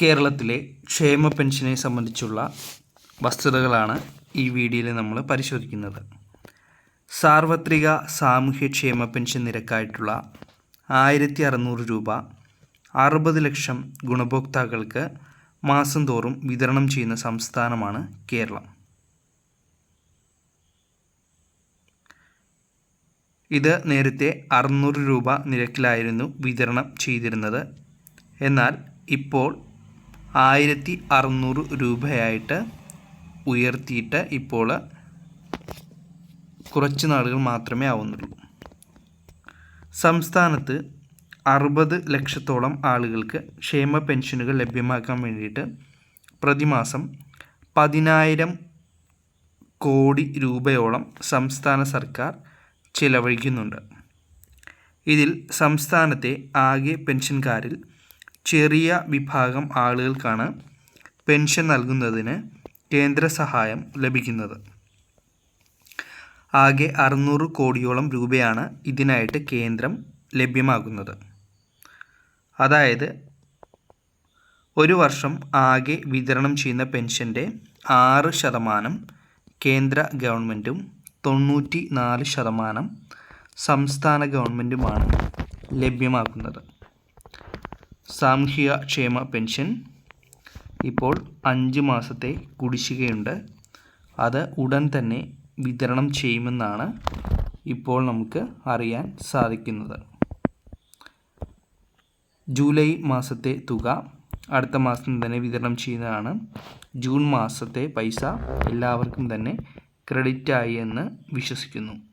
കേരളത്തിലെ ക്ഷേമ പെൻഷനെ സംബന്ധിച്ചുള്ള വസ്തുതകളാണ് ഈ വീഡിയോയിൽ നമ്മൾ പരിശോധിക്കുന്നത്. സാർവത്രിക സാമൂഹ്യക്ഷേമ പെൻഷൻ നിരക്കായിട്ടുള്ള ആയിരത്തി അറുന്നൂറ് രൂപ അറുപത് ലക്ഷം ഗുണഭോക്താക്കൾക്ക് മാസം തോറും വിതരണം ചെയ്യുന്ന സംസ്ഥാനമാണ് കേരളം. ഇത് നേരത്തെ അറുന്നൂറ് രൂപ നിരക്കിലായിരുന്നു വിതരണം ചെയ്തിരുന്നത്. എന്നാൽ ഇപ്പോൾ ആയിരത്തി അറുന്നൂറ് രൂപയായിട്ട് ഉയർത്തിയിട്ട് ഇപ്പോൾ കുറച്ച് നാളുകൾ മാത്രമേ ആവുന്നുള്ളൂ. സംസ്ഥാനത്ത് അറുപത് ലക്ഷത്തോളം ആളുകൾക്ക് ക്ഷേമ പെൻഷനുകൾ ലഭ്യമാക്കാൻ വേണ്ടിയിട്ട് പ്രതിമാസം പതിനായിരം കോടി രൂപയോളം സംസ്ഥാന സർക്കാർ ചിലവഴിക്കുന്നുണ്ട്. ഇതിൽ സംസ്ഥാനത്തെ ആകെ പെൻഷൻകാരിൽ ചെറിയ വിഭാഗം ആളുകൾക്കാണ് പെൻഷൻ നൽകുന്നതിന് കേന്ദ്ര സഹായം ലഭിക്കുന്നത്. ആകെ അറുന്നൂറ് കോടിയോളം രൂപയാണ് ഇതിനായിട്ട് കേന്ദ്രം ലഭ്യമാകുന്നത്. അതായത് ഒരു വർഷം ആകെ വിതരണം ചെയ്യുന്ന പെൻഷന്റെ ആറ് ശതമാനം കേന്ദ്ര ഗവൺമെന്റും തൊണ്ണൂറ്റി നാല് ശതമാനം സംസ്ഥാന ഗവൺമെന്റുമാണ് ലഭ്യമാക്കുന്നത്. സാമൂഹിക ക്ഷേമ പെൻഷൻ ഇപ്പോൾ അഞ്ച് മാസത്തെ കുടിശ്ശികയുണ്ട്. അത് ഉടൻ തന്നെ വിതരണം ചെയ്യുമെന്നാണ് ഇപ്പോൾ നമുക്ക് അറിയാൻ സാധിക്കുന്നത്. ജൂലൈ മാസത്തെ തുക അടുത്ത മാസം തന്നെ വിതരണം ചെയ്യുന്നതാണ്. ജൂൺ മാസത്തെ പൈസ എല്ലാവർക്കും തന്നെ ക്രെഡിറ്റായി എന്ന് വിശ്വസിക്കുന്നു.